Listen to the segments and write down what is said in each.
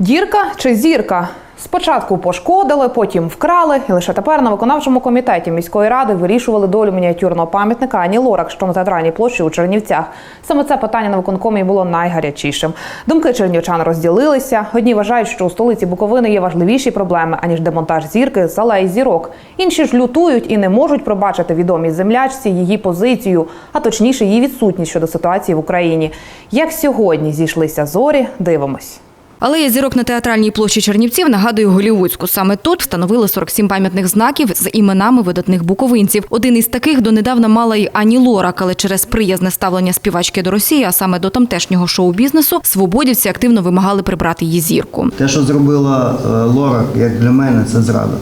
Дірка чи зірка? Спочатку пошкодили, потім вкрали, і лише тепер на виконавчому комітеті міської ради вирішували долю мініатюрного пам'ятника Ані Лорак, що на театральній площі у Чернівцях. Саме це питання на виконкомі було найгарячішим. Думки чернівчан розділилися. Одні вважають, що у столиці Буковини є важливіші проблеми аніж демонтаж зірки з алеї зірок. Інші ж лютують і не можуть пробачити відомій землячці її позицію, а точніше її відсутність щодо ситуації в Україні. Як сьогодні зійшлися зорі, дивимось. Алея зірок на театральній площі Чернівців нагадує голівудську. Саме тут встановили 47 пам'ятних знаків з іменами видатних буковинців. Один із таких донедавна мала й Ані Лорак, але через приязне ставлення співачки до Росії, а саме до тамтешнього шоу-бізнесу, свободівці активно вимагали прибрати її зірку. Те, що зробила Лорак, Лора, як для мене, це зрада.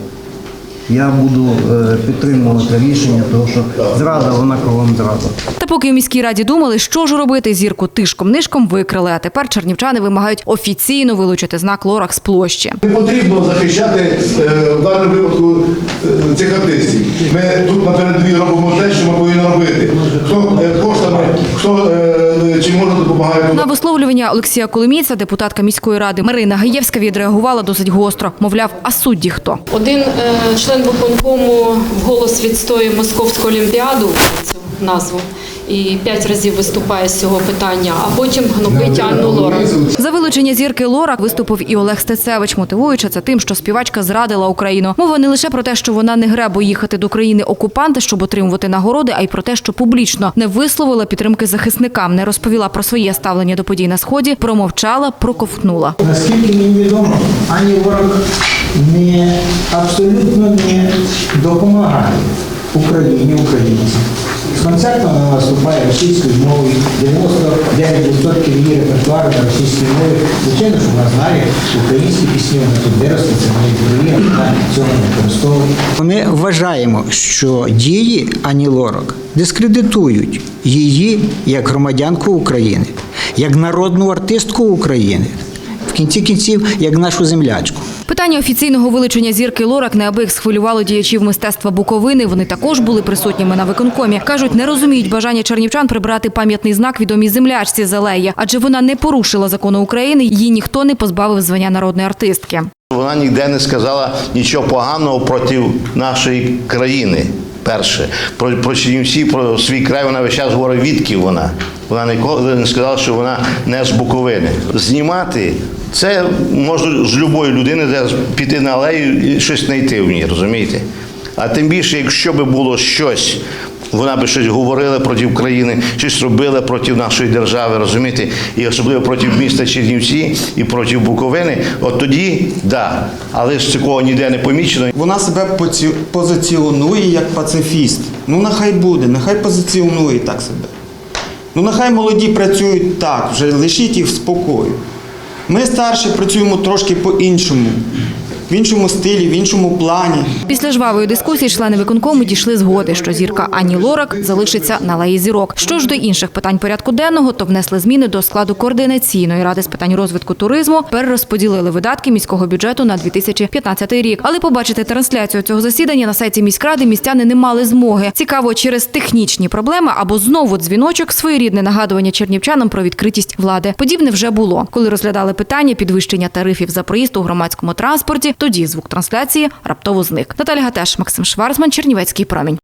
Я буду е, підтримувати рішення, тому що зрада, вона кругом зрада. Та поки у міській раді думали, що ж робити, зірку тишком-нишком викрили. А тепер чернівчани вимагають офіційно вилучити знак Лорак з площі. Не потрібно захищати е, в даному випадку е, цих артистів. Ми тут на передовій робимо те, що ми повинні робити. Хто хто чи можна може допомагає. На висловлювання Олексія Коломійця депутатка міської ради Марина Гаєвська відреагувала досить гостро. Мовляв, а судді хто? Один е, член виконкому вголос відстоює Московську олімпіаду цю назву і п'ять разів виступає з цього питання, а потім гнобить Анну Лорак. За вилучення зірки Лорак виступив і Олег Стецевич, мотивуючи це тим, що співачка зрадила Україну. Мова не лише про те, що вона не гребо їхати до країни окупанта, щоб отримувати нагороди, а й про те, що публічно не висловила підтримки захисникам, не розповіла про своє ставлення до подій на сході, промовчала, проковтнула. Наскільки мені відомо, Ані Ворог не абсолютно не допомагає Україні, українцям. Концертом вона виступає російською мовою, 99% її репертуару на російській мові. Звичайно, що вона знає українські пісні, вона тут виросла, це мої дорогі, вона цього не використовує. Ми вважаємо, що дії Ані Лорак дискредитують її як громадянку України, як народну артистку України, в кінці кінців, як нашу землячку. Питання офіційного вилучення зірки Лорак неабияк схвилювало діячів мистецтва Буковини. Вони також були присутніми на виконкомі. кажуть, не розуміють бажання чернівчан прибрати пам'ятний знак відомій землячці з алеї, адже вона не порушила закону України. Її ніхто не позбавив звання народної артистки. Вона ніде не сказала нічого поганого проти нашої країни. Перше, про, про Чернівці, про свій край вона весь час говорить, відки вона. Вона ніколи не сказала, що вона не з Буковини. Знімати це можна з любої людини піти на алею і щось знайти в ній, розумієте? А тим більше, якщо би було щось, вона би щось говорила проти України, щось робила проти нашої держави, розумієте, і особливо проти міста Чернівці і проти Буковини, от тоді да. Але ж такого ніде не помічено. Вона себе позиціонує як пацифіст. Ну нехай буде, нехай позиціонує так себе. Ну нехай молоді працюють так, вже лишіть їх в спокою. Ми старші працюємо трошки по-іншому, в іншому стилі, в іншому плані. Після жвавої дискусії члени виконкому дійшли згоди, що зірка Ані Лорак залишиться на леї зірок. Що ж до інших питань порядку денного, то внесли зміни до складу координаційної ради з питань розвитку туризму, перерозподілили видатки міського бюджету на 2015 рік. Але побачити трансляцію цього засідання на сайті міськради містяни не мали змоги. Цікаво, через технічні проблеми або знову дзвіночок своєрідне нагадування чернівчанам про відкритість влади. Подібне вже було, коли розглядали питання підвищення тарифів за проїзд у громадському транспорті. Тоді звук трансляції раптово зник. Наталя Гатеш, Максим Шварцман, Чернівецький промінь.